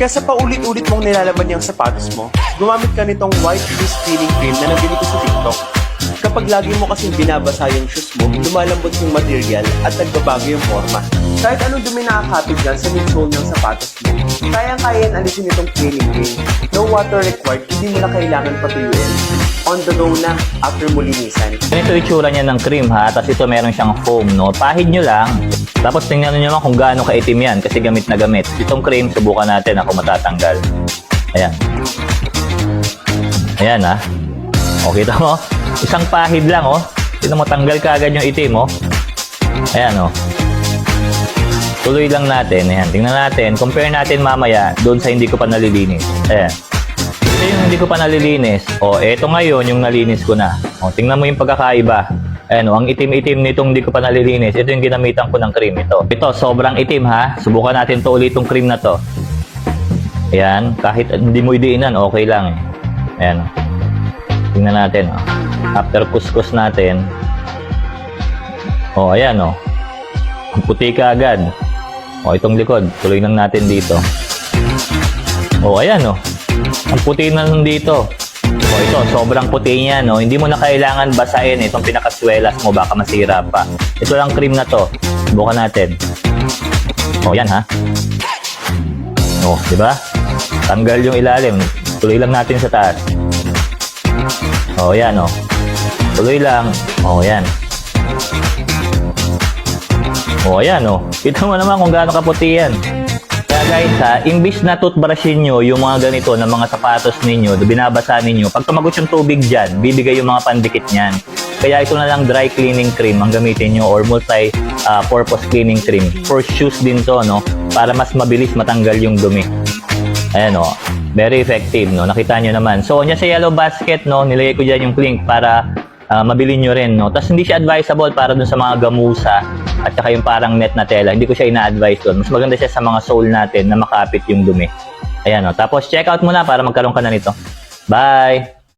Kaya sa paulit-ulit mong nilalaban yung sapatos mo, gumamit ka nitong white shoes cleaning cream na nabili ko sa TikTok. Kapag lagi mo kasing binabasa yung shoes mo, lumalambot yung material at nagbabago yung forma. Kahit anong dumi nakakapit dyan sa midsole ng sapatos mo, kayang-kaya yan alisin itong cleaning cream. No water required, hindi mo na kailangan patuyuin. On the go na after mo linisan. Ganito itsura niya ng cream ha, tapos ito meron siyang foam, no? Pahid nyo lang. Tapos tingnan nyo naman kung gaano kaitim yan kasi gamit na gamit. Itong cream, subukan natin ako matatanggal. Ayan. Ayan ha. O, kita mo? Isang pahid lang, oh. Tingnan mo, tanggal ka agad yung itim, oh. Ayan, oh. Tuloy lang natin. Ayan, tingnan natin. Compare natin mamaya doon sa hindi ko pa nalilinis. Ayan. Ito yung hindi ko pa nalilinis. O, eto ngayon yung nalinis ko na. O, tingnan mo yung pagkakaiba. Ayan, o, ang itim-itim nitong hindi ko pa nalilinis. Ito yung ginamitan ko ng cream. Ito. Ito, sobrang itim ha. Subukan natin to ulit itong cream na to. Ayan, kahit hindi mo idiinan, okay lang eh. Ayan. Tingnan natin. O. After kuskus natin. O, ayan o. Ang puti ka agad. O, itong likod. Tuloy lang natin dito. O, ayan o. Ang puti na nun dito. O ito, sobrang puti niya, no? Hindi mo na kailangan basahin itong pinakaswelas mo, baka masira pa. Ito lang cream na to. Subukan natin. O, yan ha. O, di ba? Tanggal yung ilalim. Tuloy lang natin sa taas. O, yan o. Tuloy lang. O, yan. O, ayan o. Kita mo naman kung gaano kaputi yan. Kaya guys ha, imbis na toothbrushin nyo yung mga ganito na mga sapatos ninyo, binabasa ninyo, pag tumagot yung tubig dyan, bibigay yung mga pandikit niyan. Kaya ito na lang dry cleaning cream ang gamitin nyo or multi-purpose cleaning cream. For shoes din to, no? Para mas mabilis matanggal yung dumi. Ayan o. Very effective, no? Nakita nyo naman. So, niya sa yellow basket, no? Nilagay ko dyan yung link para ah, mabili nyo rin, no? Tapos hindi siya advisable para dun sa mga gamusa at saka yung parang net na tela. Hindi ko siya ina-advise doon. Mas maganda siya sa mga sole natin na makapit yung dumi. Ayan, no? Tapos check out mo na para magkaroon ka na nito. Bye!